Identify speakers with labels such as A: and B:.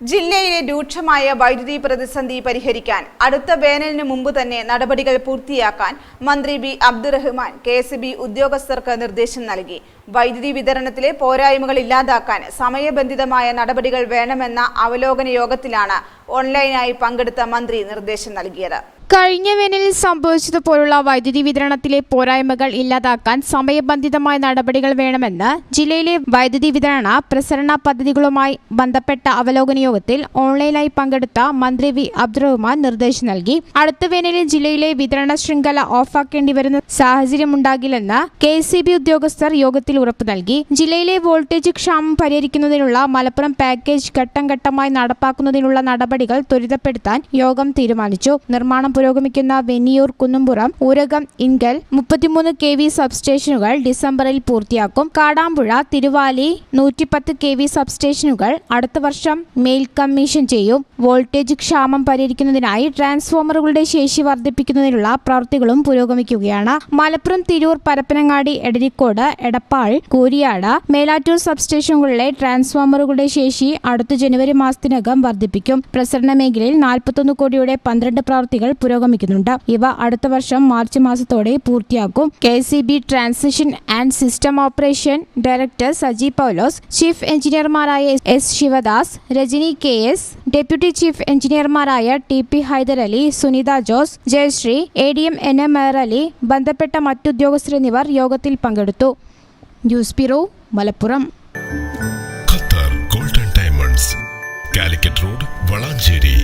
A: ജില്ലയിലെ രൂക്ഷമായ വൈദ്യുതി പ്രതിസന്ധി പരിഹരിക്കാൻ അടുത്ത വേനലിന് മുമ്പ് തന്നെ നടപടികൾ പൂർത്തിയാക്കാൻ മന്ത്രി B Abdurahman K S B ഉദ്യോഗസ്ഥർക്ക് നിർദ്ദേശം നൽകി. വൈദ്യുതി വിതരണത്തിലെ പോരായ്മകൾ ഇല്ലാതാക്കാൻ സമയബന്ധിതമായ നടപടികൾ വേണമെന്ന അവലോകന യോഗത്തിലാണ് ഓൺലൈനായി പങ്കെടുത്ത മന്ത്രി നിർദ്ദേശം നൽകിയത്.
B: കഴിഞ്ഞ വേനലിൽ സംഭവിച്ചതുപോലുള്ള വൈദ്യുതി വിതരണത്തിലെ പോരായ്മകൾ ഇല്ലാതാക്കാൻ സമയബന്ധിതമായ നടപടികൾ വേണമെന്ന് ജില്ലയിലെ വൈദ്യുതി വിതരണ പ്രസരണ പദ്ധതികളുമായി ബന്ധപ്പെട്ട അവലോകന യോഗത്തിൽ ഓൺലൈനായി പങ്കെടുത്ത മന്ത്രി വി. അബ്ദുറഹ്മാൻ നിർദ്ദേശം നൽകി. അടുത്ത വേനലിൽ ജില്ലയിലെ വിതരണ ശൃംഖല ഓഫാക്കേണ്ടി വരുന്ന സാഹചര്യമുണ്ടാകില്ലെന്ന് കെ സി ബി ഉദ്യോഗസ്ഥർ യോഗത്തിൽ ഉറപ്പു നൽകി. ജില്ലയിലെ വോൾട്ടേജ് ക്ഷാമം പരിഹരിക്കുന്നതിനുള്ള മലപ്പുറം പാക്കേജ് ഘട്ടം ഘട്ടമായി നടപ്പാക്കുന്നതിനുള്ള നടപടികൾ ത്വരിതപ്പെടുത്താൻ യോഗം തീരുമാനിച്ചു. നിർമ്മാണം പുരോഗമിക്കുന്ന വെന്നിയൂർ കുന്നുംപുറം ഊരകം ഇൻകൽ മുപ്പത്തിമൂന്ന് കെ വി സബ്സ്റ്റേഷനുകൾ ഡിസംബറിൽ പൂർത്തിയാക്കും. കാടാമ്പുഴ തിരുവാലി നൂറ്റിപ്പത്ത് കെ വി സബ്സ്റ്റേഷനുകൾ അടുത്ത വർഷം മെയിൽ കമ്മീഷൻ ചെയ്യും. വോൾട്ടേജ് ക്ഷാമം പരിഹരിക്കുന്നതിനായി ട്രാൻസ്ഫോമറുകളുടെ ശേഷി വർദ്ധിപ്പിക്കുന്നതിനുള്ള പ്രവൃത്തികളും പുരോഗമിക്കുകയാണ്. മലപ്പുറം തിരൂർ പരപ്പനങ്ങാടി എടരിക്കോട് എടപ്പാൾ കൂരിയാട് മേലാറ്റൂർ സബ്സ്റ്റേഷനുകളിലെ ട്രാൻസ്ഫോമറുകളുടെ ശേഷി അടുത്ത ജനുവരി മാസത്തിനകം വർദ്ധിപ്പിക്കും. പ്രസരണ മേഖലയിൽ നാൽപ്പത്തൊന്ന് കോടിയുടെ പന്ത്രണ്ട് പ്രവൃത്തികൾ പുരോഗമിക്കുന്നുണ്ട്. ഇവ അടുത്ത വർഷം മാർച്ച് മാസത്തോടെ പൂർത്തിയാക്കും. K C B transition and system operation director Saji Paulose chief എഞ്ചിനീയർമാരായ S Sivadas Rajani K S deputy chief എഞ്ചിനീയർമാരായ T P Haidarali Sunitha Jose Jayasree A D M N M Merali ബന്ധപ്പെട്ട മറ്റുദ്യോഗസ്ഥർ എന്നിവർ യോഗത്തിൽ പങ്കെടുത്തു. News bureau Malappuram.
C: Qatar golden diamonds Calicut road Valanchery